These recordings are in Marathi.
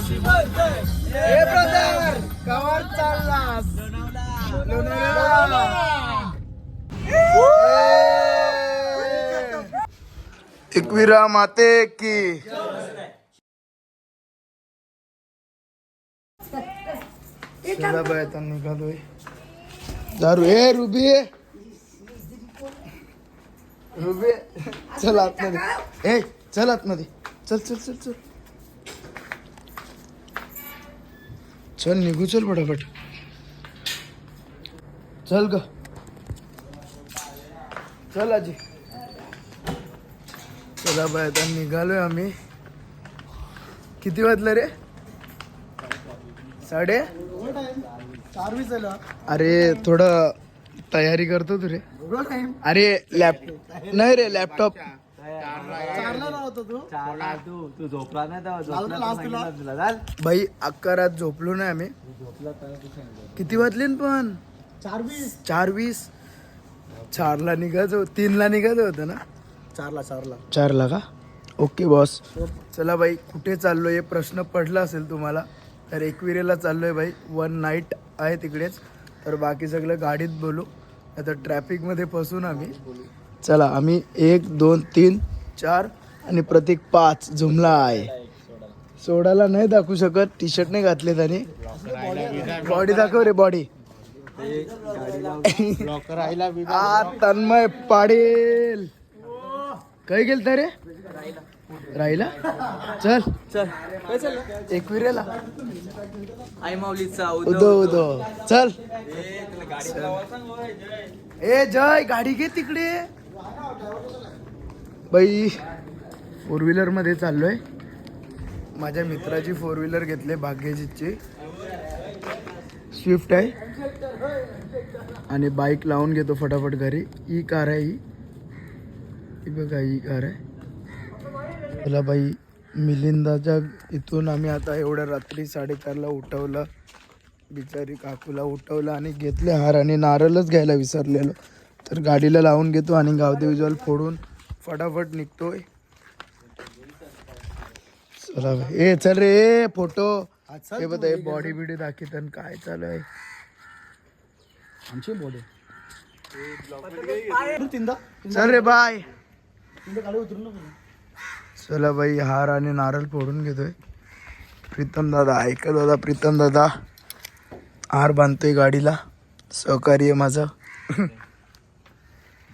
हे ब्रदर कवर चाललास एकविरा माते की. निघालोय. दारू ए रुबी. रुबी चल आतमध्ये. ए चल आतमध्ये. चल चल चल चल. चल निघू चल फटाफट चल ग. चल आजी. चला बाय आता निघालोय आम्ही. किती वाजलं रे? साडे? अरे थोडं तयारी करतो तू रे. अरे लॅप नाही रे लॅपटॉप. तू? झोपला नाही भाई अक्का रात झोपलो नाही आम्ही. किती वाजले न पण? चारवी चार वीस चारला निघायचं तीनला निघायचं होतं ना? चारला चारला. चारला का? ओके बॉस चला बाई कुठे चाललो हे प्रश्न पडला असेल तुम्हाला. तर एकविरेला चाललोय बाई. वन नाईट आहे तिकडेच. तर बाकी सगळं गाडीत बोलू. आता ट्रॅफिकमध्ये फसून आम्ही. चला आम्ही एक दोन तीन चार आणि प्रतीक पाच झुमला आहे. सोडायला नाही दाखवू शकत टी शर्ट नाही घातले त्याने बॉडी दाखव रे बॉडी आ तन्मय पाडेल काय गेल रे? राहिला? चल. चल एकविरेला आई माऊलीचा उदो उदो चल. ए जय गाडी घे तिकडे. बाई फोर व्हीलरमध्ये चाललो आहे माझ्या मित्राची फोर व्हीलर घेतले भाग्यजीतची. स्विफ्ट आहे. आणि बाईक लावून घेतो फटाफट घरी. E ही कार आहे ही. ही बघा e ही कार आहे. तुला बाई मिलिंदाच्या इथून आम्ही आता एवढ्या रात्री साडेचारला उठवलं. बिचारी काकूला उठवलं आणि घेतले हार आणि नारळच घ्यायला विसरलेलो. तर गाडीला लावून घेतो आणि गावदेवी जवळ फोडून फटाफट निघतोय. चला बाई. ए चल रे फोटो. हे बघ बॉडी बिडी दाखवत आणि काय चालू आहे. आमची बॉडी चल रे बाय. चला बाई हार आणि नारळ फोडून घेतोय. प्रीतम दादा ऐका दादा प्रीतम दादा. हार बांधतोय गाडीला. सहकार्य आहे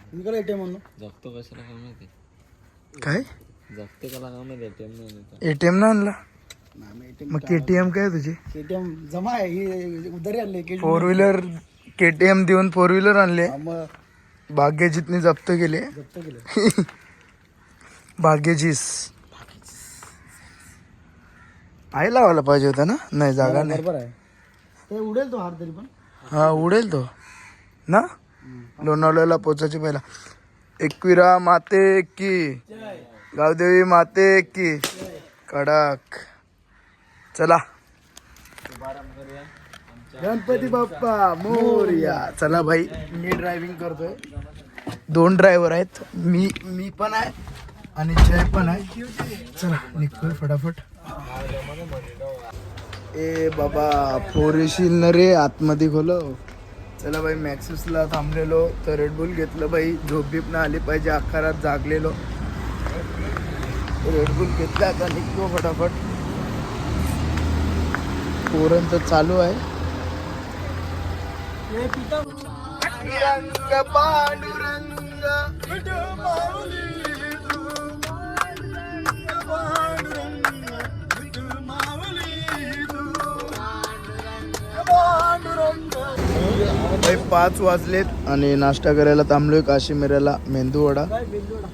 माझं इकडे एटीएम म्हणून जगतो कशाला काय माहिती? काय? जगते कला काय माहिती? एटीएम नाही देत. एटीएम ना आणला? मग केटीएम काय तुझी? एटीएम जमा आहे ही उधारी आणली की फोर व्हीलर केटीएम देऊन फोर व्हीलर आणले. मग भाग्यजीतने जप्त केले. जप्त केलं. भाग्यजीस आहे लावायला पाहिजे होता ना? नाही जागा नाही. बरोबर आहे. ते उडेल तो हार तरी पण. हा उडेल तो. ना? लोणावळ्याला पोचायची पहिला एकविरा माते की. गावदेवी माते की. कडक. चला. गणपती बाप्पा मोरया. चला भाई मी ड्रायव्हिंग करतोय. दोन ड्रायव्हर आहेत. मी मी पण आहे आणि जय पण आहे. चला निघतोय फटाफट. ए बाबा फोर येशील ना रे आतमध्ये खोलो. चला बाई मॅक्सिसला थांबलेलो तर रेडबुल घेतलं बाई. झोप बीप ना आली पाहिजे आकारात जागलेलो. रेडबुल घेतला आता निघतो फटाफट. पोरांचं चालू आहे. भाई पाच वाजलेत आणि नाश्ता करायला थांबलोय काश्मीराला मेंदू वडा मेंदूवडा.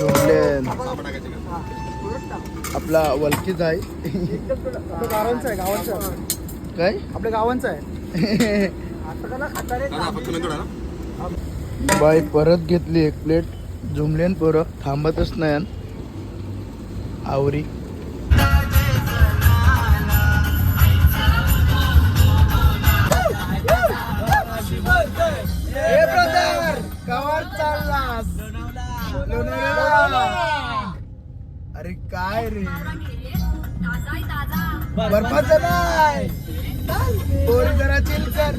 झोपले. आपला वलकीच आहे. काय? आपल्या गावांचा आहे बाई परत घेतली एक प्लेट. झुमलेन पोरं थांबतच नाही. आवरी. बर्फाचं नाही पोरी जरा चिलकर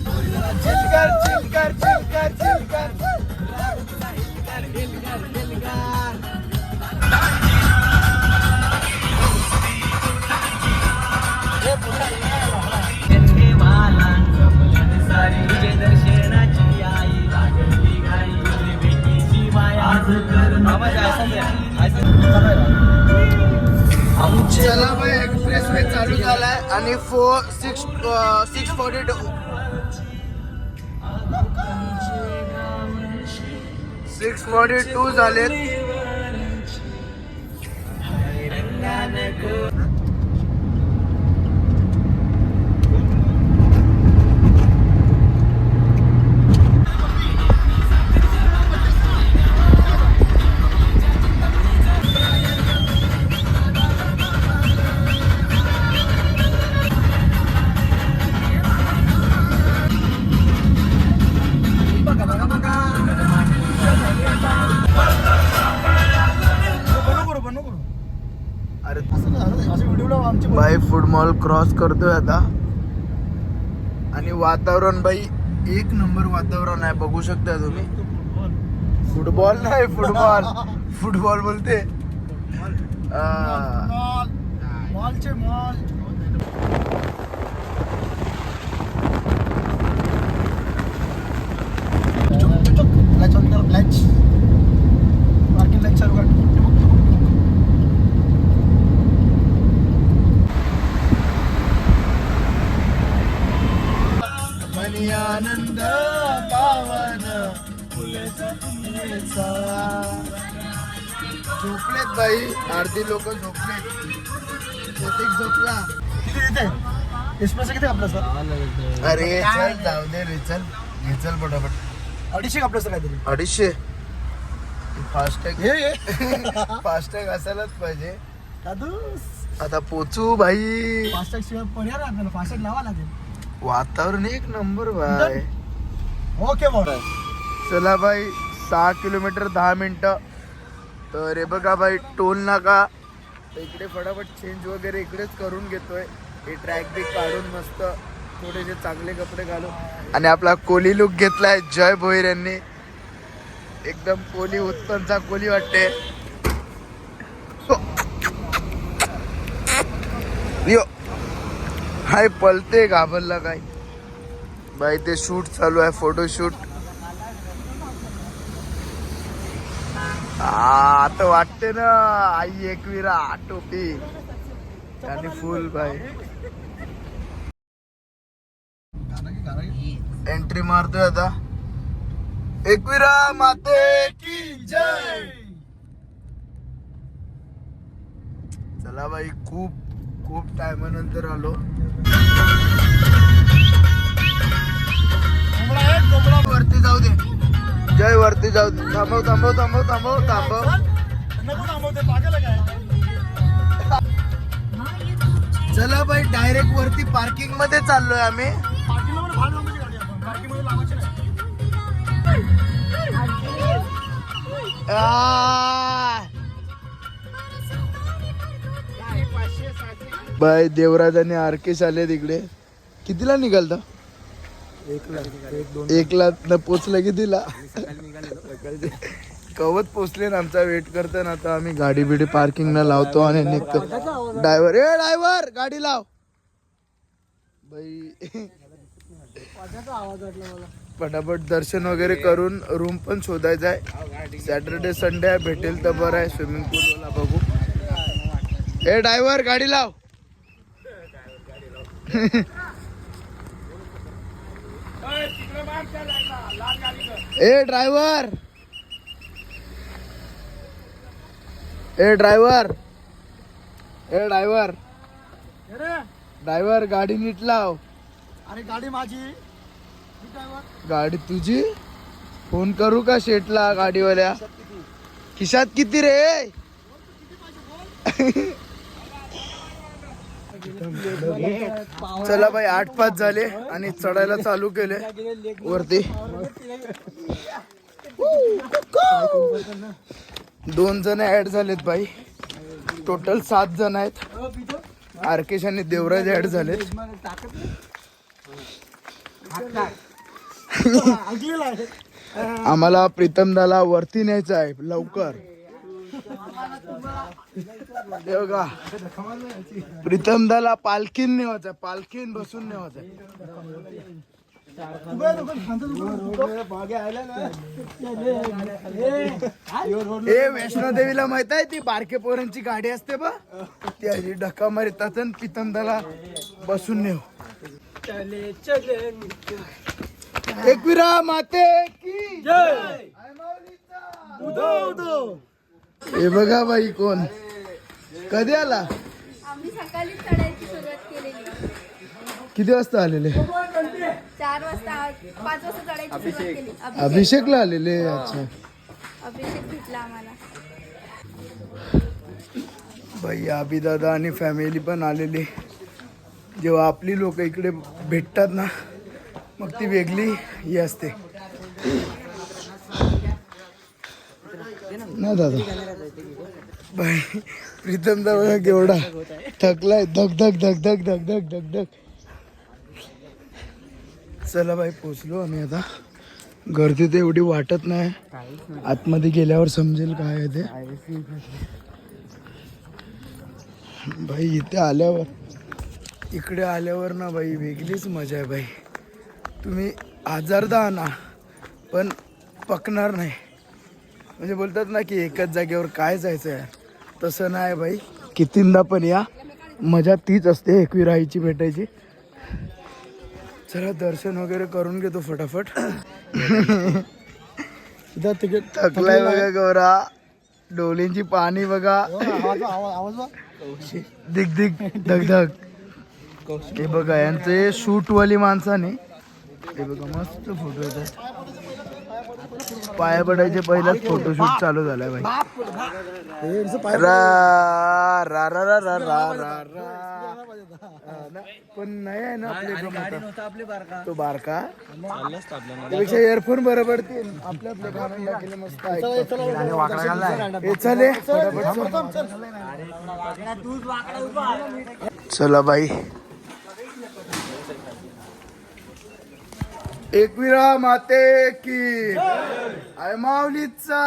चिलकर चिलकर चिलकर चिलकर आमच्या भाई एक्सप्रेस वे चालू झालाय आणि four six six forty two six forty two झालेत. करतोय आता. आणि वातावरण बाई एक नंबर वातावरण आहे बघू शकता तुम्ही. फुटबॉल नाही फुटबॉल. फुटबॉल बोलते. मॉलचे मॉल. अर्धी लोक झोपलेत प्रत्येक झोपला. एक्सप्रेस किती आपलं सर? अरे चल जाऊ दे रे चल. घे चल पटापट. अडीचशे आपलं सर काहीतरी. अडीचशे? फास्टॅग. हे फास्टॅग असायलाच पाहिजे. आता पोचू भाई. फास्टॅग शिवाय पर्याय आपल्याला फास्टॅग लावा लागेल. वातावरण एक नंबर बाय ओके चला बाई सहा किलोमीटर दहा मिनिटं. तर हे बघा भाई टोल नाका. तर इकडे फटाफट चेंज वगैरे इकडेच करून घेतोय. हे ट्रॅक बी काढून मस्त थोडेसे चांगले कपडे घालून. आणि आपला कोली लुक घेतलाय जय भोईर यांनी. एकदम कोली उत्तमचा कोली वाटते. यो. हाय पलते घाबरला काय बाई ते शूट चालू आहे फोटोशूट शूट आता वाटते ना आई एकविरा टोपी. आणि फुल बाय एंट्री मारतोय आता. एकविरा माते की जय! चला बाई खूप खूप टायमानंतर आलो. वरती जाऊ दे. जय वरती जाऊ. थांबव थांबव थांबव थांबव थांबव. चला बाई डायरेक्ट वरती पार्किंगमध्ये चाललोय आम्ही! बाय देवराज आणि आरकेश आले तिकडे कितीला निघालता? एक दोन एक ला न पोचलं कितीला कवत पोचले ना आमचा वेट करतो ना आता आम्ही. गाडी बिडी पार्किंग ला लावतो आणि निघतो. ड्रायव्हर ए ड्रायव्हर गाडी लाव. बाई. पटापट दर्शन वगैरे करून रूम पण शोधायचा आहे. सॅटर्डे संडे आहे भेटेल तर बरं आहे. स्विमिंग पूलला बघू. ए ड्रायव्हर गाडी लाव. ए ड्रायव्हर ए ड्रायव्हर ए ड्रायव्हर ड्रायव्हर गाडी नीट लाव. अरे गाडी माझी. गाडी तुझी? फोन करू का शेटला गाडीवाल्या? खिशात किती रे? चला बाई आठ पाच झाले आणि चढायला चालू केले. वरती. दोन जण ऍड झालेत बाई. टोटल सात जण आहेत. आरकेश आणि देवराज ऍड झालेत. आम्हाला प्रीतमदाला वरती न्यायचं आहे. लवकर. हे बघा. प्रीतमदाला पालखीन नेवायचं पालखीन बसून नेवायचं ए वैष्णो देवीला माहीत आहे ती बारके पोरांची गाडी असते बा. ती अशी धक्का मारतात प्रीतमदाला बसून नेव. एकविरा माते की. हे बघा बाई कोण. कधी आला? आम्ही सकाळी चढायची सुरुवात केलेली. किती वाजता आलेले? चार वाजता पाच वाजता चढायची सुरुवात केली. अभिषेक. अभिषेकला आलेले अच्छा. अभिषेक भेटला आम्हाला. बाई अभिदादा आणि फॅमिली पण आलेली. जेव्हा आपली लोक इकडे भेटतात ना मग ती वेगळी ही असते. ना दादा. बाई प्रीतम दा बघा केवढा थकलाय धक धक धक धक धक धक धक. धक चला बाई पोचलो आम्ही आता. गर्दी तर एवढी वाटत नाही. आतमध्ये गेल्यावर समजेल काय आहे ते. भाई इथे आल्यावर इकडे आल्यावर ना बाई वेगळीच मजा आहे बाई. तुम्ही आजारदा आणा पण पकणार नाही. म्हणजे बोलतात ना की एकाच जागेवर काय जायचं आहे तसं नाही बाई कितींदा पण या. मजा तीच असते एकविराईची भेटायची. चला दर्शन वगैरे करून घेतो फटाफट. तिकीट थकलाय बघा गौरा. डोलींची पाणी बघा. दिग दिग धग धग. हे बघा यांचे शूट वाली माणसाने. हे बघा मस्त फोटो येतात. पाया पडायचे पहिलाच फोटोशूट चालू झालाय बाई रा रा रा रा रा रा रा रा. हा ना. पण नाही आहे ना आपले. तो बारका त्यापेक्षा इयरफोन बरं पडतील आपल्या आपल्या कानाला मस्त. हे चल. चला बाई एकविरा माते की आय माऊलीचा.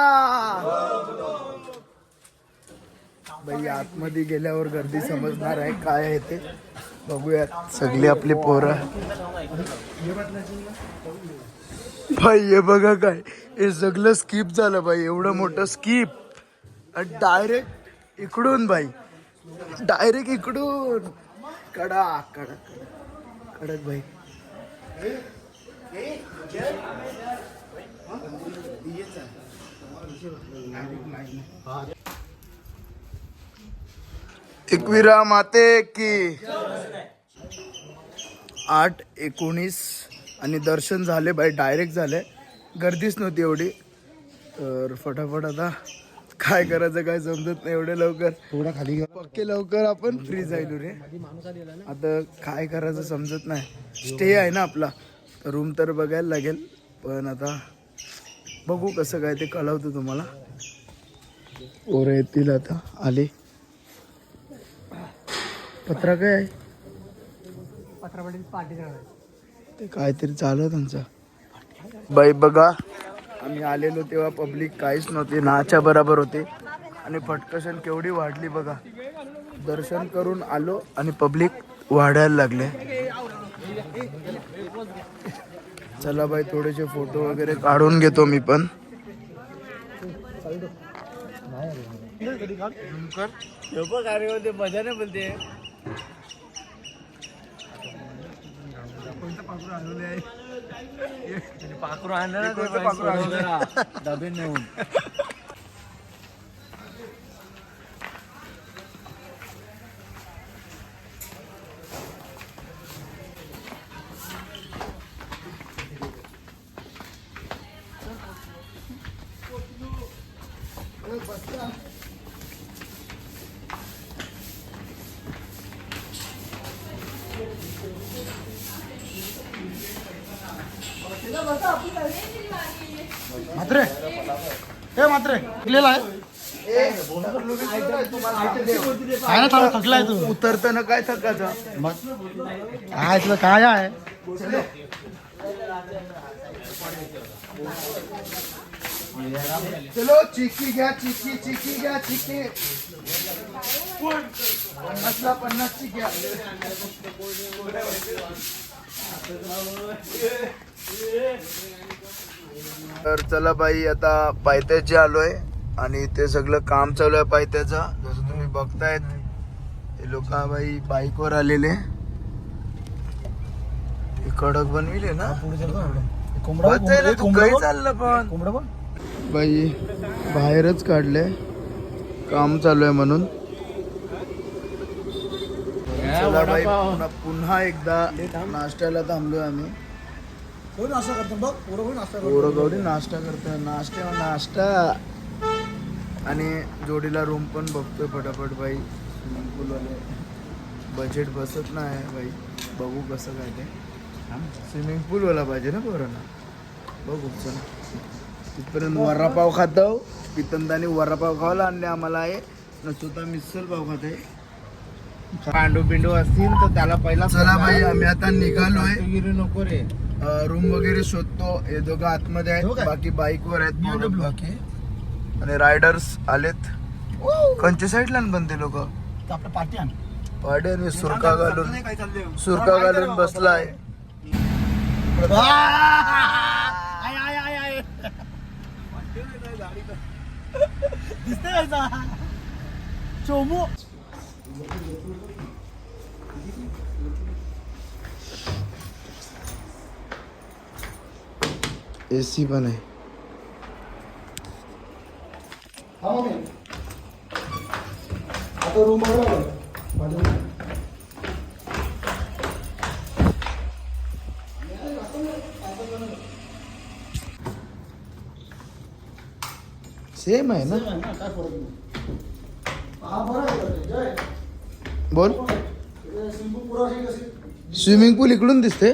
बाई आतमध्ये गेल्यावर गर्दी समजणार आहे काय आहे ते? बघूयात सगळी आपली पोरं. भाई हे बघा काय हे सगळं स्किप झालं बाई एवढं मोठं स्किप डायरेक्ट इकडून बाई डायरेक्ट इकडून. कडा कडक कडक. कडक बाई. एकविरा माते की. आठ एकोणीस आणि दर्शन झाले बाई डायरेक्ट झाले. गर्दीच नव्हती एवढी. तर फटाफट आता काय करायचं काय समजत नाही एवढे लवकर. थोडा खाली पक्के लवकर आपण फ्री जाईल रे आता काय करायचं समजत नाही. स्टे आहे ना आपला. रूम तर बघायला लागेल पण आता बघू कसं काय ते कळवतो तुम्हाला. पोरं येतील आता आले. पत्रा काय आहे? ते काहीतरी चालू त्यांचं. बाई बघा. आम्ही आलेलो तेव्हा पब्लिक काहीच नव्हती नाच्या बराबर होते. आणि फटकशन केवढी वाढली बघा. दर्शन करून आलो आणि पब्लिक वाढायला लागले. चला बाई थोडेसे फोटो वगैरे काढून घेतो मी पण. मजा नाही बोलते पाखरू आणलं ना डबे नेऊन मात्रे हे मात्रे आहे काय ना थांबा थकलाय तू उतरताना काय थकाचा काय तुला काय आहे? चलो चिक्की घ्या चिक्की चिक्की घ्या चिक्की. पन्नासला पन्नासची घ्या. तर चला बाई आता पायथ्याचे आलोय आणि ते सगळं काम चालू आहे पायथ्याचं. जसं तुम्ही बघतायत लोक बाई बाईकवर आलेले. कडक बनविले ना. काही चाललं पण. बाई बाहेरच काढले. काम चालू आहे म्हणून. पुन्हा एकदा नाश्त्याला थांबलोय आम्ही. कोण नाश्ता करतो नाश्ता करतो? पोरगवडी नाश्ता करतोय. नाश्ता नाश्ता. आणि जोडीला रूम पण बघतोय फटाफट बाई. पूलवाले बजेट बसत नाही बाई बघू कसं काय ते. स्विमिंग पूलवाला पाहिजे ना पोरांना? बघू चला. तिथपर्यंत वडापाव खातो. पितंदाने वडापाव खावाला आणले आम्हाला आहे न स्वतः मिसल पाव खात. आहे पांडू बिंडू असतील तर त्याला पहिला चला बाई आम्ही आता निघालोय. गिरी नको रे. रूम वगैरे शोधतो. हे दोघं आतमध्ये हो आहेत काय? बाकी बाईक वर आहेत पोरं. बाकी. आणि रायडर्स आलेत. कोणच्या साईडला बनते लोक? आपलं पार्टी आण पाडे आणि सुरका घालून सुरका घालून बसलाय. आय आय आय आय. दिसते का? चोमू. एसी पण आहे. आता रूम बघा सेम आहे ना बोल स्विमिंग पूल इकडून दिसते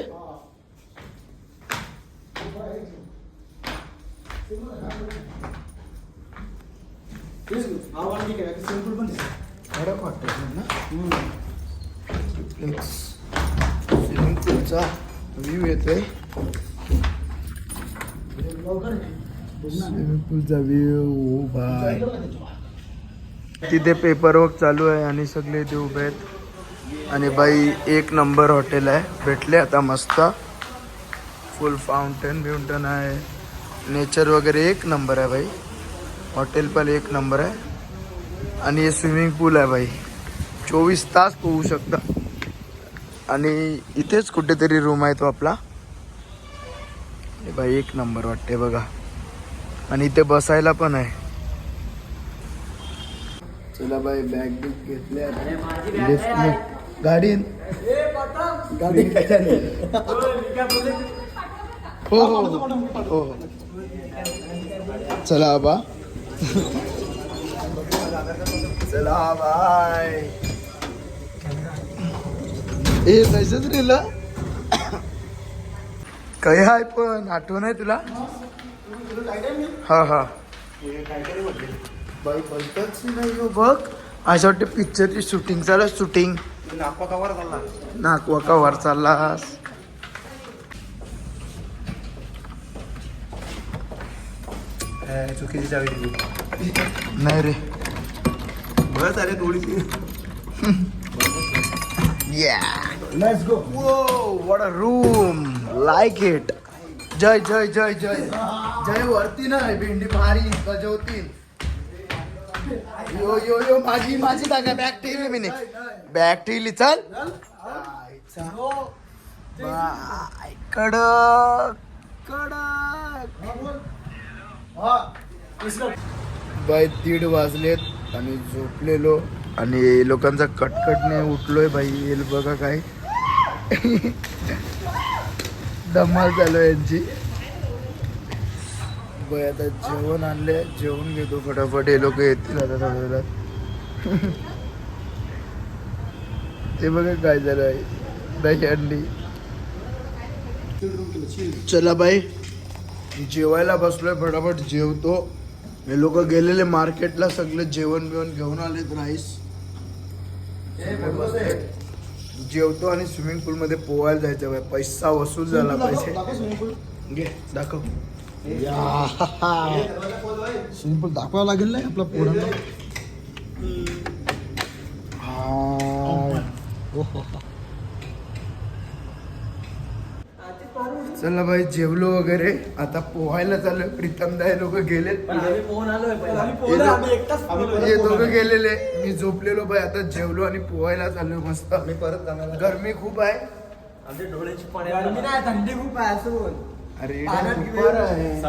हा वाला ठीक आहे सिंपल पण दिसते कडक वाटत ना स्विमिंग पूलचा व्ह्यू येतोय लवकर स्विमिंग पूलचा व्ह्यू बाय तिथे पेपर वर्क चालू आहे आणि सगळे ते उभे आहेत. आणि बाई एक नंबर हॉटेल आहे. भेटले आता मस्त. फुल फाउंटेन बिउंटन आहे. नेचर वगैरे एक नंबर आहे बाई. हॉटेल पण एक नंबर आहे. आणि हे स्विमिंग पूल आहे बाई. चोवीस तास पोहू शकता. आणि इथेच कुठेतरी रूम आहे तो आपला. बाई एक नंबर वाटते बघा. आणि इथे बसायला पण आहे. चला बाई बॅग बिग घेतल्या. लिफ्टने गाडीन गाडी हो हो हो. हो चला बा चला बाय. ए तसंच रेल काही आहे पण आठवण आहे तुला? हा हा. नाही बघ. अशा वाटते पिक्चरची शूटिंग चालू शूटिंग नाकवा कवर झाला नाकवा कवर चाललास. चुकीची चावी दिली. नाही रे. बस अरे थोडीशी. Let's go a room! Like it. जय जय जय जय. जय वरती नाही भेंडी भारी गजवतील. यो यो यो माझी माझी जागा बॅग ठेवली मी बॅग ठेवली चल. बाय, कडक कडक. बाय दीड वाजलेत. आणि झोपलेलो. आणि लोकांचा कटकटने उठलोय बाई. येईल बघा काय. धमाल चालू आहे यांची. बाई आता जेवण आणले जेवण घेतो फटाफट. हे लोक येतील आता थोड्या वेळात ते बघा काय झालं आहे. दही अंडी. चला बाई जेवायला बसलोय फटाफट जेवतो. हे लोक गेलेले मार्केटला सगळे जेवण बिवण घेऊन आलेत राईस. जेवतो आणि स्विमिंग पूल मध्ये पोहायला जायचं बाई पैसा वसूल झाला पैसे घे दाखव स्विमिंग पूल दाखवावं लागेल नाही आपला पोरांना चला भाई जेवलो वगैरे. आता पोहायला चाललोय. प्रीतम दाय लोक गेलेत. आम्ही पोहून आलोय. पहिला. हे दोघं गेलेले. मी झोपलेलो बाई आता जेवलो आणि पोहायला चाललोय मस्त. मी परत जाणार. गरमी खूप आहे. आमच्या डोळ्याची पाणी गरमी नाही थंडी खूप आहे असं बोल. अरे गेले.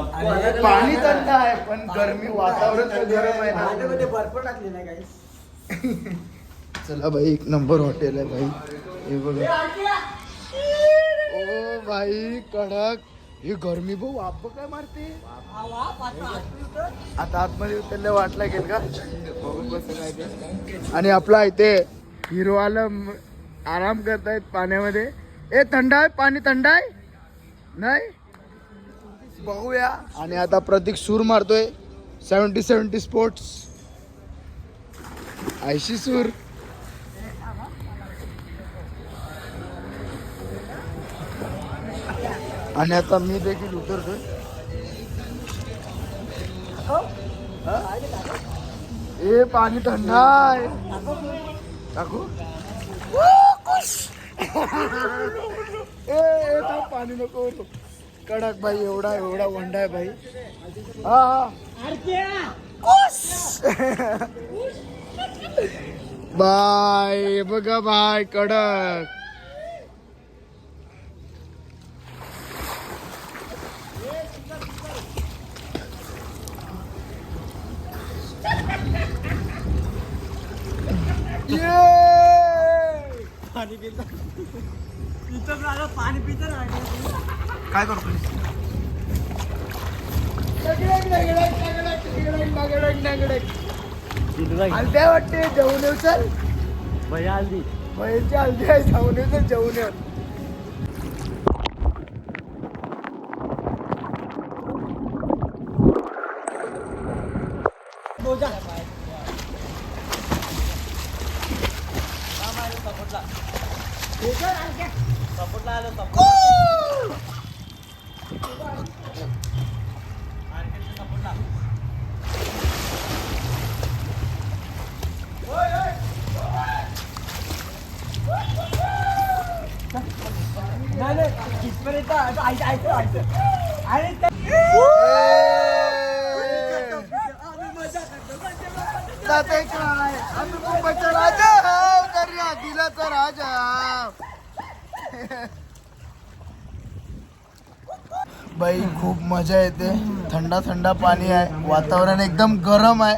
पाणी. थंड आहे पण गरमी वातावरण गरम आहे ना बर्फ काही. चला भाई एक नंबर हॉटेल आहे भाई. हे बघा. ओ भाई कडक. ही गरमी भाऊ आप काय मारते. आता आतमध्ये उतरले वाटला गेल का? बघू कसं काय ते आणि आपला इथे हिरो आलं आराम करतायत पाण्यामध्ये. ए थंड आहे पाणी थंड आहे? नाही? बघूया. आणि आता प्रतीक सूर मारतोय. सेवन्टी सेवन्टी स्पोर्ट्स ऐशी सूर. आणि आता मी देखील उतरतोय. ए पाणी थंड आहे टाकू? ए पाणी नको. कडक भाई एवढा एवढा वंडा आहे भाई हा. हा. बाय बघा बाय कडक. पाणी पित. इथं राहिलं पाणी पित. काय करतो हलद्या वाटते जेवण येऊ चल. भैया हल्दी पैसे हलदे आहे जाऊन येऊ चल जेवण येऊ सपोर्टला आलो सपोर्ट नाही नाही इथपर्यंत आता ऐक ऐक ऐक आणि ते- जाते काय आम्ही मुंबईचा राजा दिलाचा राजा बाई खूप मजा येते. थंडा थंडा पाणी आहे. वातावरण एकदम गरम आहे.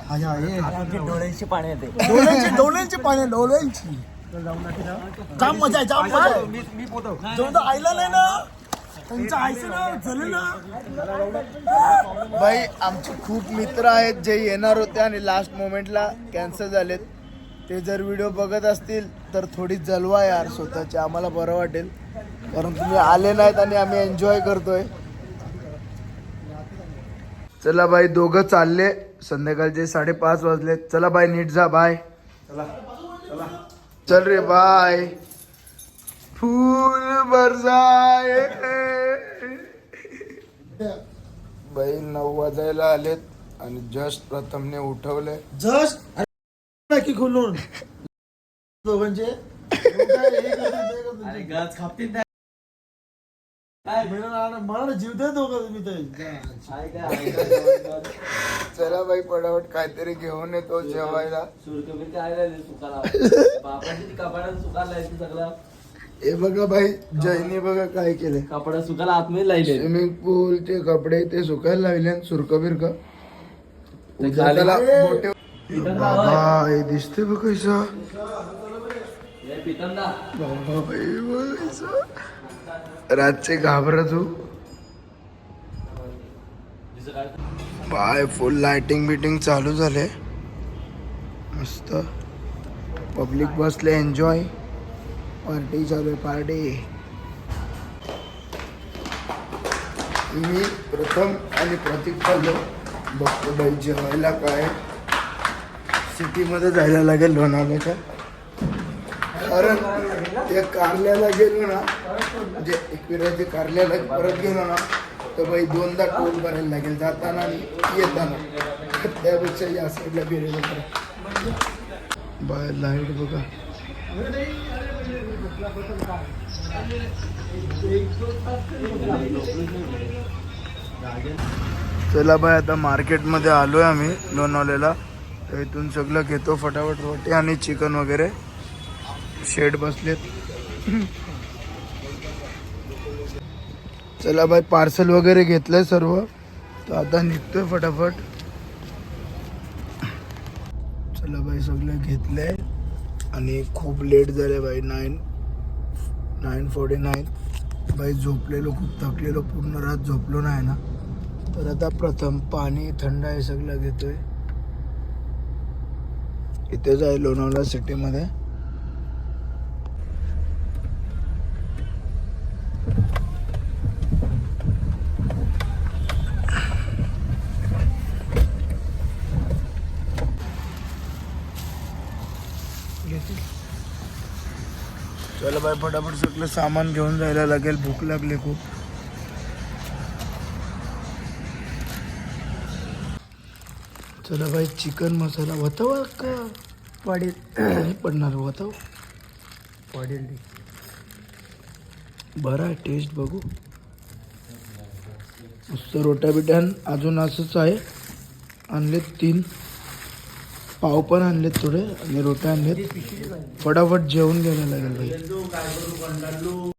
डोळ्याची पाणी येते. डोळ्यांची डोळ्यांची पाणी डोळ्यांची. जाम मजा आहे जाम मजा आहे. मी पोहतो. तो आईला नाही ना. त्यांचं ना झालं ना. बाई आमचे खूप मित्र आहेत जे येणार होते आणि लास्ट मोमेंटला कॅन्सल झालेत. ते जर व्हिडिओ बघत असतील तर थोडी जलवा यार स्वतःची. आम्हाला बरं वाटेल. कारण तुम्ही आले नाहीत आणि आम्ही एन्जॉय करतोय. चला बाई दोघं चालले. संध्याकाळचे साडेपाच वाजले चला बाय नीट जा बाय चल. रे बाय. फूल बरसाए बाई नऊ वाजायला आलेत आणि जस्ट प्रथमने उठवले. जस्ट टाकी खोलून. दोघांचे. अरे गज खापतील त्या. मला दोघं तुम्ही ते? चला बाई पटापट काहीतरी घेऊन येतो जेवायला. ती हे बघा बाई जयनी बघा काय केले कपडा सुकायला आतमध्ये लायले स्विमिंग पूल चे कपडे ते सुकायला लावले सुरक बिरक हे दिसते बघ बाई रातचे घाबरत हो पाय फुल लाइटिंग बिटिंग चालू झाले मस्त. पब्लिक बसले एन्जॉय पार्टी चालू आहे पार्टी मी प्रथम आणि प्रतीक चाललो बघतो बाई जेवायला काय. सिटीमध्ये जायला लागेल लोणावळ्याच्या. कारण त्या कारल्याला गेलो ना म्हणजे एकविराच्या कारल्याला परत गेलो ना तर बाई दोनदा टोल भरायला लागेल जाताना आणि येताना. त्यापेक्षा या साईडला बिरेल बाय लाइट बघा. चला बाय आता मार्केटमध्ये आलोय आम्ही लोणावलेला तर इथून सगळं घेतो फटाफट रोटी आणि चिकन वगैरे. शेड बसलेत. चला बाई पार्सल वगैरे घेतलंय सर्व. तर आता निघतोय फटाफट. चला बाई सगळं घेतलंय. आणि खूप लेट झाले बाई नाईन नाईन फोर्टी नाईन बाई झोपलेलो खूप थकलेलो पूर्ण रात झोपलो नाही ना. तर आता प्रथम पाणी थंड आहे सगळं घेतोय. इथेच आहे लोणावळा सिटीमध्ये घेतील चला बाय फटाफट सगळं सामान घेऊन जायला लागेल. भूक लागली खूप. चला बाई चिकन मसाला. वतावा का? वाढेल पडणार वताव. वाढेल बरा बरं आहे टेस्ट बघू. नुसतं रोट्या बिट्यान अजून असंच आहे. आणले तीन. पाव पण आणलेत थोडे आणि रोट्या आणलेत. फटाफट जेवून घ्यायला लागेल भाई